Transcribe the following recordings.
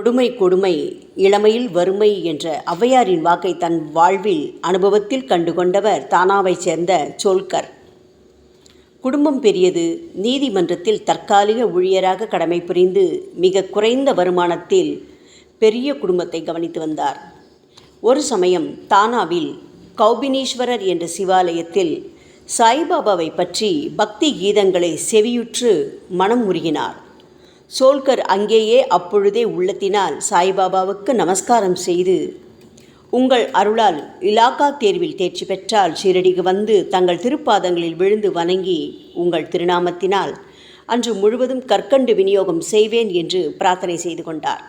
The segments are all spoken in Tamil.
கொடுமை கொடுமை இளமையில் வறுமை என்ற ஔவையாரின் வாக்கை தன் வாழ்வில் அனுபவத்தில் கண்டுகொண்டவர் தானாவைச் சேர்ந்த சோல்கர். குடும்பம் பெரியது நீதிமன்றத்தில் தற்காலிக ஊழியராக கடமை புரிந்து மிக குறைந்த வருமானத்தில் பெரிய குடும்பத்தை கவனித்து வந்தார். ஒரு சமயம் தானாவில் கௌபினீஸ்வரர் என்ற சிவாலயத்தில் சாய்பாபாவை பற்றி பக்தி கீதங்களை செவியுற்று மனம் உருகினார். சோல்கர் அங்கேயே அப்பொழுதே உள்ளத்தினால் சாய்பாபாவுக்கு நமஸ்காரம் செய்து உங்கள் அருளால் இலாக்கா தேர்வில் தேர்ச்சி பெற்றால் ஷீரடிக்கு வந்து தங்கள் திருப்பாதங்களில் விழுந்து வணங்கி உங்கள் திருநாமத்தினால் அன்று முழுவதும் கற்கண்டு விநியோகம் செய்வேன் என்று பிரார்த்தனை செய்து கொண்டார்.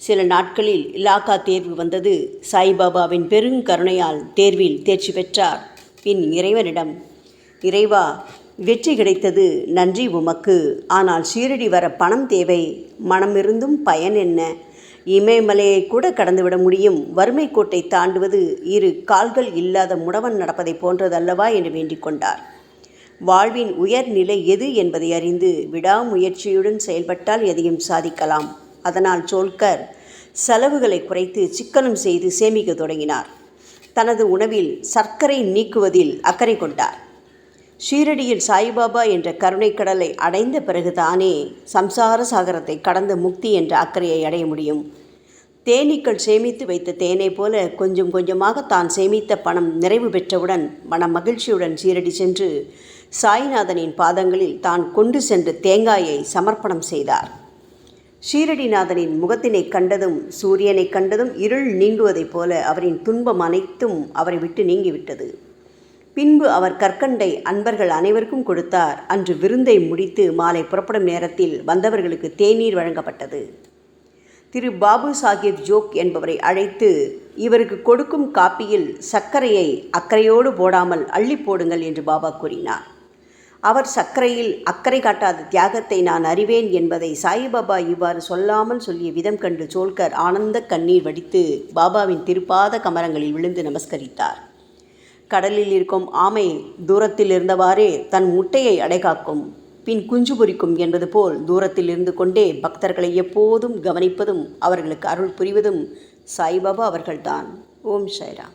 சில நாட்களில் இலாக்கா தேர்வு வந்தது. சாய்பாபாவின் பெருங்கருணையால் தேர்வில் தேர்ச்சி பெற்றார். பின் இறைவனிடம் இறைவா வெற்றி கிடைத்தது. நன்றி உமக்கு. ஆனால் ஷீரடி வர பணம் தேவை. மனமிருந்தும் பயன் என்ன? இமயமலையை கூட கடந்துவிட முடியும். வறுமை கோட்டை தாண்டுவது இரு கால்கள் இல்லாத முடவன் நடப்பதை போன்றதல்லவா என்று வேண்டிக் கொண்டார். வாழ்வின் உயர்நிலை எது என்பதை அறிந்து விடாமுயற்சியுடன் செயல்பட்டால் எதையும் சாதிக்கலாம். அதனால் சோல்கர் செலவுகளை குறைத்து சிக்கனம் செய்து சேமிக்க தொடங்கினார். தனது உணவில் சர்க்கரை நீக்குவதில் அக்கறை கொண்டார். ஷீரடியில் சாய்பாபா என்ற கருணைக்கடலை அடைந்த பிறகு தானே சம்சார சாகரத்தை கடந்த முக்தி என்ற அக்கறையை அடைய முடியும். தேனீக்கள் சேமித்து வைத்த தேனை போல கொஞ்சம் கொஞ்சமாக தான் சேமித்த பணம் நிறைவு பெற்றவுடன் மன மகிழ்ச்சியுடன் ஷீரடி சென்று சாய்நாதனின் பாதங்களில் தான் கொண்டு சென்ற தேங்காயை சமர்ப்பணம் செய்தார். ஷீரடிநாதனின் முகத்தினை கண்டதும் சூரியனை கண்டதும் இருள் நீங்குவதைப் போல அவரின் துன்பம் அனைத்தும் அவரை விட்டு நீங்கிவிட்டது. பின்பு அவர் கற்கண்டை அன்பர்கள் அனைவருக்கும் கொடுத்தார். அன்று விருந்தை முடித்து மாலை புறப்படும் நேரத்தில் வந்தவர்களுக்கு தேநீர் வழங்கப்பட்டது. திரு பாபு சாஹிப் ஜோக் என்பவரை அழைத்து இவருக்கு கொடுக்கும் காப்பியில் சர்க்கரையை அக்கறையோடு போடாமல் அள்ளி போடுங்கள் என்று பாபா கூறினார். அவர் சர்க்கரையில் அக்கறை காட்டாத தியாகத்தை நான் அறிவேன் என்பதை சாயிபாபா இவ்வாறு சொல்லாமல் சொல்லிய விதம் கண்டு சோல்கர் ஆனந்த கண்ணீர் வடித்து பாபாவின் திருப்பாத கமரங்களில் விழுந்து நமஸ்கரித்தார். கடலில் இருக்கும் ஆமை தூரத்தில் இருந்தவாறே தன் முட்டையை அடைகாக்கும். பின் குஞ்சு பொறிக்கும் என்பது போல் தூரத்தில் இருந்து கொண்டே பக்தர்களை எப்போதும் கவனிப்பதும் அவர்களுக்கு அருள் புரிவதும் சாய்பாபா அவர்கள்தான். ஓம் சாய்ராம்.